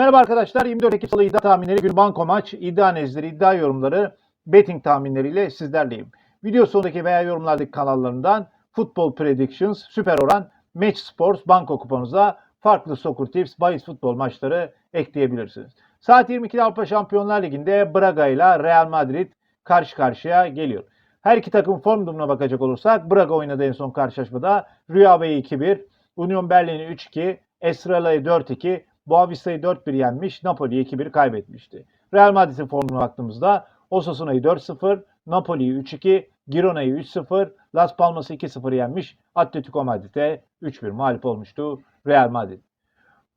Merhaba arkadaşlar. 24 Ekim Salı iddia tahminleri, gün banko maç, iddia analizleri, iddia yorumları, betting tahminleriyle sizlerleyim. Video sonundaki veya yorumlardaki kanallarından Football Predictions, Süper Oran, Match Sports, banko kuponunuza farklı soccer tips, bahis futbol maçları ekleyebilirsiniz. Saat 22'de Avrupa Şampiyonlar Ligi'nde Braga ile Real Madrid karşı karşıya geliyor. Her iki takım form durumuna bakacak olursak Braga oynadı en son karşılaşmada. Rio Ave'yi 2-1, Union Berlin'i 3-2, Estrela'yı 4-2, Boavista'yı 4-1 yenmiş, Napoli'yi 2-1 kaybetmişti. Real Madrid'in formuna baktığımızda Osasuna'yı 4-0, Napoli'yi 3-2, Girona'yı 3-0, Las Palmas'ı 2-0 yenmiş, Atletico Madrid'e 3-1 mağlup olmuştu Real Madrid.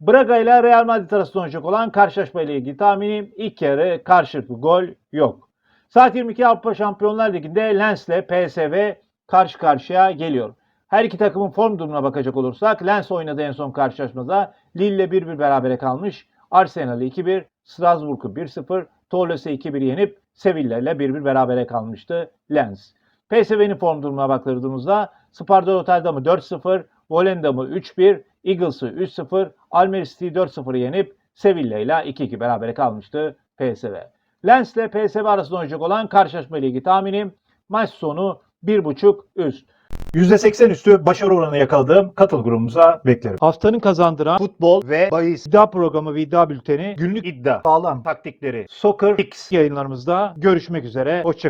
Braga ile Real Madrid arasında oynayacak olan karşılaşma ile ilgili tahminim ilk yarı karşılıklı gol yok. Saat 22 Avrupa Şampiyonlar Ligi'nde Lens ile PSV karşı karşıya geliyor. Her iki takımın form durumuna bakacak olursak Lens oynadı en son karşılaşmada. Lille ile 1-1 berabere kalmış. Arsenal'ı 2-1, Strasbourg'u 1-0, Toulouse'u 2-1 yenip Sevilla ile 1-1 berabere kalmıştı Lens. PSV'nin form durumuna baktığımızda Sparta Rotterdam'ı 4-0, Volendam'ı 3-1, Eagles'ı 3-0, Almere City'yi 4-0 yenip Sevilla ile 2-2 berabere kalmıştı PSV. Lens ile PSV arasında oynayacak olan karşılaşma ilgili tahminim maç sonu 1.5 üst. %80 üstü başarı oranı yakaladığım katıl grubumuza beklerim. Haftanın kazandıran Futbol ve bahis iddia programı ve iddia bülteni günlük iddia sağlam taktikleri Soccer X yayınlarımızda görüşmek üzere. Hoşçakalın.